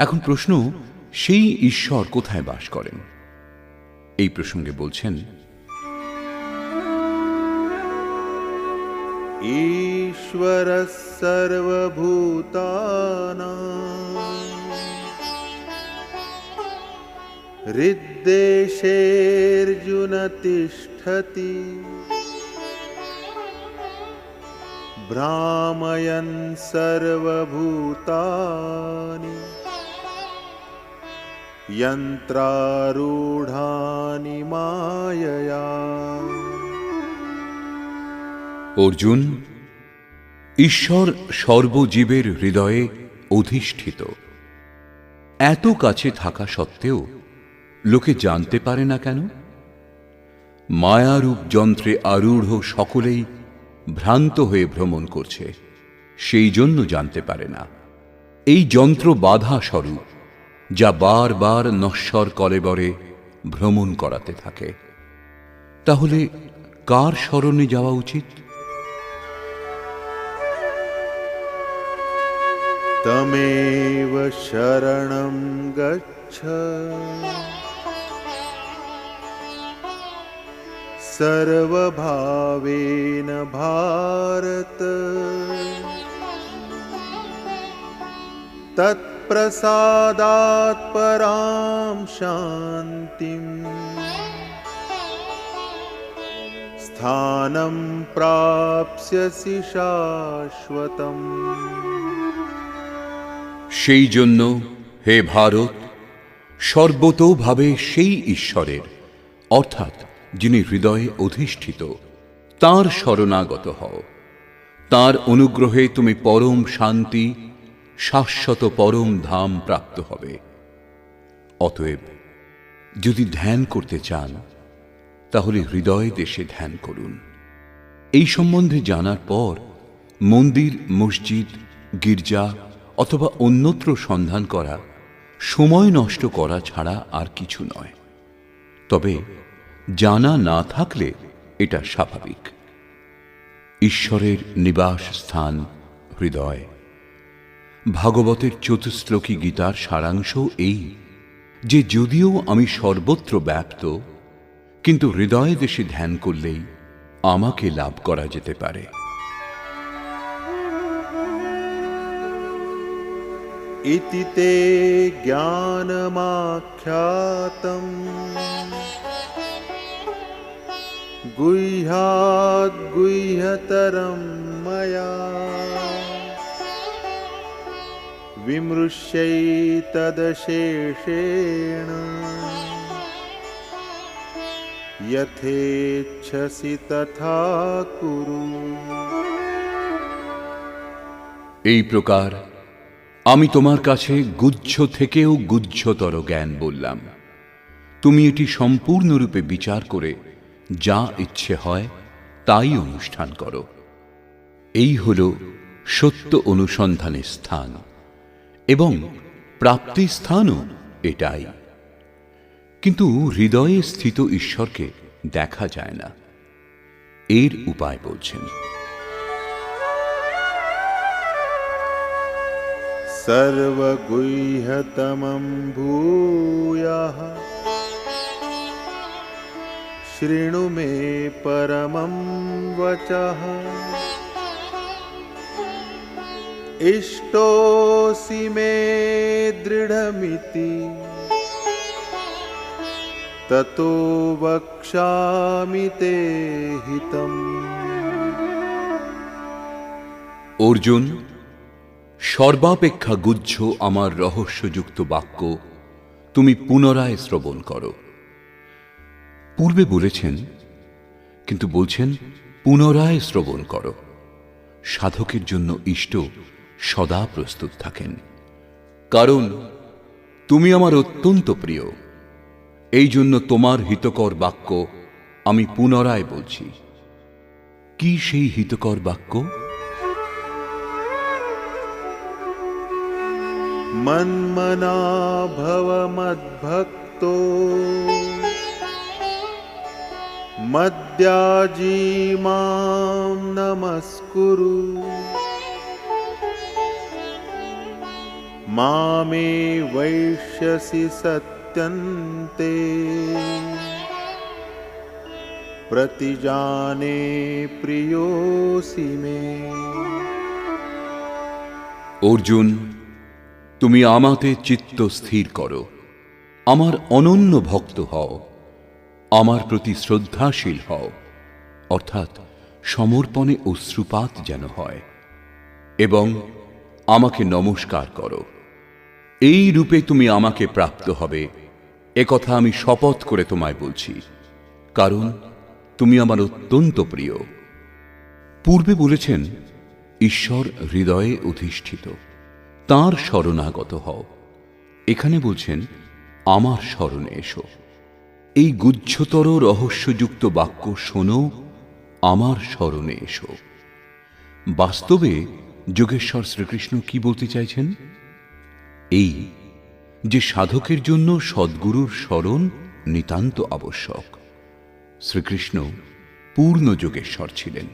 এখন প্রশ্ন, সেই ঈশ্বর কোথায় বাস করেন? এই প্রসঙ্গে বলছেন, ঈশ্বর সর্বভূতানা হৃদ্দেশের্জুন তিষ্ঠতি। ভ্রাময়ন সর্বভূতানি। यन्त्रारूढानि मायया অর্জুন ঈশ্বর সর্বজীবের হৃদয়ে অধিষ্ঠিত এত কাছে থাকা সত্ত্বেও লোকে জানতে পারে না কেন মায়ারূপ যন্ত্রে আরূঢ় সকলেই ভ্রান্ত হয়ে ভ্রমণ করছে সেই জন্য জানতে পারে না এই যন্ত্র বাধা স্বরূপ যা বারবার নশ্বর কলেবরে ভ্রমণ করাতে থাকে তাহলে কার স্মরণে যাওয়া উচিত तमेव शरणं गच्छ सर्वभावेन भारत तत्प्रसादात् परां शान्तिम् स्थानं प्राप्स्यसि शाश्वतम् সেই জন্য হে ভারত সর্বতোভাবে সেই ঈশ্বরের অর্থাৎ যিনি হৃদয়ে অধিষ্ঠিত তার শরণাগত হও তার অনুগ্রহে তুমি পরম শান্তি শাশ্বত পরম ধাম প্রাপ্ত হবে। অতএব, যদি ধ্যান করতে চান, তাহলে হৃদয় দেশে ধ্যান করুন। এই সম্বন্ধে জানার পর মন্দির, মসজিদ, গির্জা অথবা অন্যত্র সন্ধান করা, সময় নষ্ট করা ছাড়া আর কিছু নয়। তবে জানা না থাকলে এটা স্বাভাবিক। ঈশ্বরের নিবাস স্থান হৃদয়। ভাগবতের চতুশ্লোকী গীতার সারাংশ এই, যে যদিও আমি সর্বত্র ব্যপ্ত, কিন্তু হৃদয়ে দেশে ধ্যান করলেই আমাকে লাভ করা যেতে পারে। ইতিতে জ্ঞানমাখ্যাতম গুহ্যাত গুহ্যতরম ময়া। विमृश्यैतदशेषेण यथेच्छसि तथा कुरु এই প্রকার আমি তোমার কাছে গুচ্ছ থেকেও গুচ্ছতর জ্ঞান বললাম তুমি এটি সম্পূর্ণরূপে বিচার করে যা ইচ্ছে হয় তাই অনুষ্ঠান করো এই হল সত্য অনুসন্ধানের স্থান এবং প্রাপ্তি স্থানও এটাই। কিন্তু হৃদয়ে স্থিত ঈশ্বরকে দেখা যায় না। এর উপায় বলছেন। সর্বগুহতম ভূয়। শৃণু মে পরমম বচ। इष्टोऽसि मे दृढमिति ततो वक्ष्यामि ते हितम् অর্জুন সর্বাপেক্ষা গুজ্জ আমার রহস্যযুক্ত বাক্য তুমি পুনরায় শ্রবণ করো পূর্বে বলেছেন কিন্তু বলছেন পুনরায় শ্রবণ করো সাধকের জন্য ইষ্ট সদা প্রস্তুত থাকেন। কারণ, তুমি আমার অত্যন্ত প্রিয়। এই জন্য তোমার হিতকর বাক্য আমি পুনরায় বলছি। কি সেই হিতকর বাক্য? মন্মনা ভব মদ্ভক্ত। মদ্যাজী মাম নমস্কুরু। मामे वैश्यसि सत्यन्ते प्रतिजाने प्रियोऽसि मे অর্জুন তুমি আমাতে চিত্ত স্থির করো আমার অনন্য ভক্ত হও আমার প্রতি শ্রদ্ধাশীল হও অর্থাৎ সমর্পণে অশ্রুপাত যেন হয় এবং আমাকে নমস্কার করো এই রূপে তুমি আমাকে প্রাপ্ত হবে। একথা আমি শপথ করে তোমায় বলছি। কারণ তুমি আমার অত্যন্ত প্রিয়। পূর্বে বলেছেন, ঈশ্বর হৃদয়ে অধিষ্ঠিত। তার শরণাগত হও। এখানে বলছেন, আমার স্মরণে এসো। এই গুচ্ছতর রহস্যযুক্ত বাক্য শোনো, আমার স্মরণে এসো। বাস্তবে যোগেশ্বর শ্রীকৃষ্ণ কি বলতে চাইছেন? এই যে সাধকের জন্য সদ্গুরুর স্মরণ নিতান্ত আবশ্যক। শ্রীকৃষ্ণ পূর্ণ যোগেশ্বর ছিলেন।